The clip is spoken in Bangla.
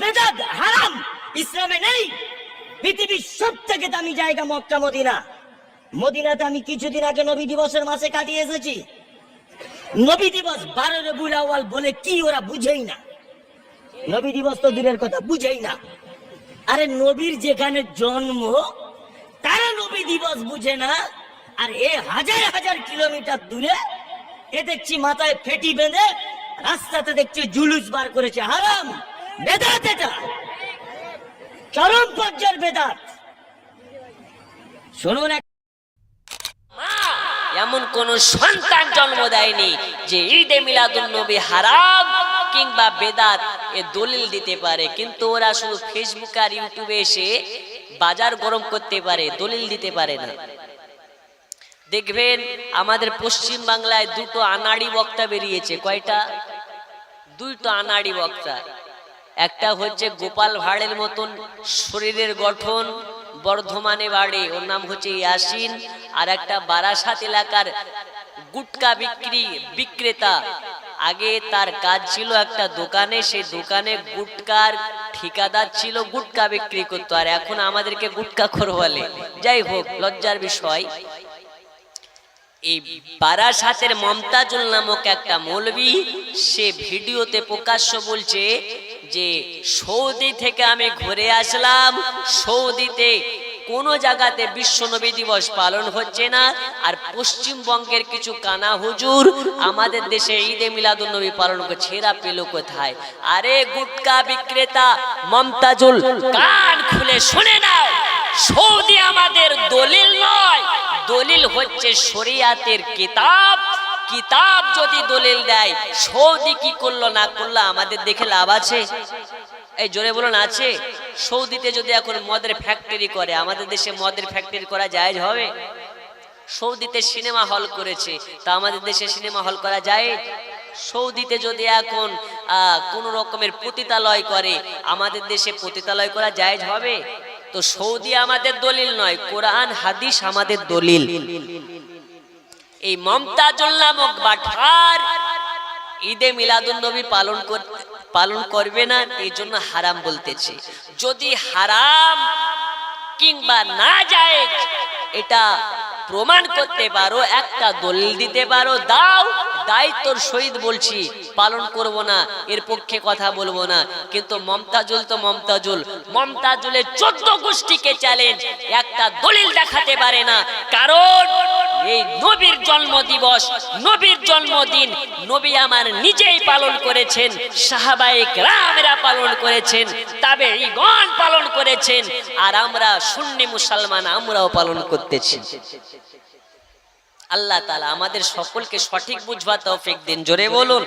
বেদাত হারাম, ইসলামে নেই। পৃথিবীর সব থেকে দামি জায়গা মক্কা, মদিনা। মদিনাতে আমি কিছুদিন আগে নবী দিবসের মাসে কাটিয়ে এসেছি। নবী দিবস বারো আউয়াল বলে কি ওরা বুঝেই না। নবী দিবস তো দূরের কথা, বুঝেই না। আরে নবীর যেখানে জন্ম, তারা নবী দিবস বুঝে না। আর এ হাজার হাজার কিলোমিটার দূরে, এ দেখছি মাথায় ফেটি বেঁধে, রাস্তাতে দেখছি জুলুস বার করেছে, হারাম। বেদাত এটা। চরম পর্যায়ের বেদাত। শুনুন এমন কোন সন্তান জন্ম দেয়নি যে ঈদে মিলাদুন নবী হারাম কিংবা বেদাত এ দলিল দিতে পারে। কিন্তু ওরা শুধু ফেসবুক আর ইউটিউবে এসে বাজার গরম করতে পারে, দলিল দিতে পারে না। দেখবেন আমাদের পশ্চিম বাংলায় দুটো আনাড়ি বক্তা বেরিয়েছে। কয়টা? দুইটো আনাড়ি বক্তা। একটা হচ্ছে গোপাল ভাঁড়ের মতন শরীরের গঠন, বর্ধমানে বাড়ে, ওর নাম হচ্ছে ইয়াসিন। আর একটা বারাসাত এলাকার গুটকা বিক্রি, বিক্রেতা। আগে তার কাজ ছিল একটা দোকানে, সে দোকানে গুটকার ঠিকাদার ছিল, গুটকা বিক্রি করতো। আর এখন আমাদেরকে গুটকা খোর বলে। যাই হোক, লজ্জার বিষয়। এই বারাসাতের মমতাজুল নামক একটা মৌলবি, সে ভিডিওতে প্রকাশ্য বলছে যে সৌদি থেকে আমি ঘুরে আসলাম, সৌদিতে কোন জায়গাতে বিশ্ব নবী দিবস পালন হচ্ছে না, আর পশ্চিমবঙ্গের কিছু কানা হুজুর আমাদের দেশে ঈদে মিলাদুল নবী পালন করছে পেল কোথায়? আরে গুটকা বিক্রেতা মমতাজুল, কান খুলে শুনে নাও, সৌদি আমাদের দলিল নয়, দলিল হচ্ছে শরিয়াতের কিতাব কিতাব যদি দলিল দেয়, সৌদি কি করল, না করল, আমাদের দেখে লাভ আছে? এই জোরে বলুন, আছে? সৌদিতে যদি এখন মদের ফ্যাক্টরি করে, আমাদের দেশে মদের ফ্যাক্টরি করা যায় হবে? সৌদিতে সিনেমা হল করেছে, তা আমাদের দেশে সিনেমা হল করা যায় সৌদিতে যদি এখন কোন রকমের পতিতালয় করে, আমাদের দেশে পতিতালয় করা জায়েজ হবে? তো সৌদি আমাদের দলিল নয়, কোরআন, হাদিস আমাদের দলিল। এই মমতাজুল নামক বাঠার ঈদে মিলাদুন নবী পালন করতে পালন করবে না, এই জন্য হারাম বলতেছে। যদি হারাম কিংবা না যায়, এটা প্রমাণ করতে পারো, একটা দলিল দিতে পারো, দাও, দায়িত্বর সহিত বলছি, পালন করব না, এর পক্ষে কথা বলব না। কিন্তু মমতাজুল তো মমতাজুল, মমতাজুলের চোদ্দ গোষ্ঠীকে চ্যালেঞ্জ একটা দলিল দেখাতে পারে না। কারণ এই নবীর জন্ম দিবস নবীর জন্মদিন নবী আমার নিজেই পালন করেছেন, সাহাবায়ে রামেরা পালন করেছেন তবে গণ পালন করেছেন, আর আমরা সুন্নি মুসলমান আমরাও পালন করতেছি। আল্লাহ তালা আমাদের সকলকে সঠিক বুঝবা তৌফিক দিন। জোরে বলুন।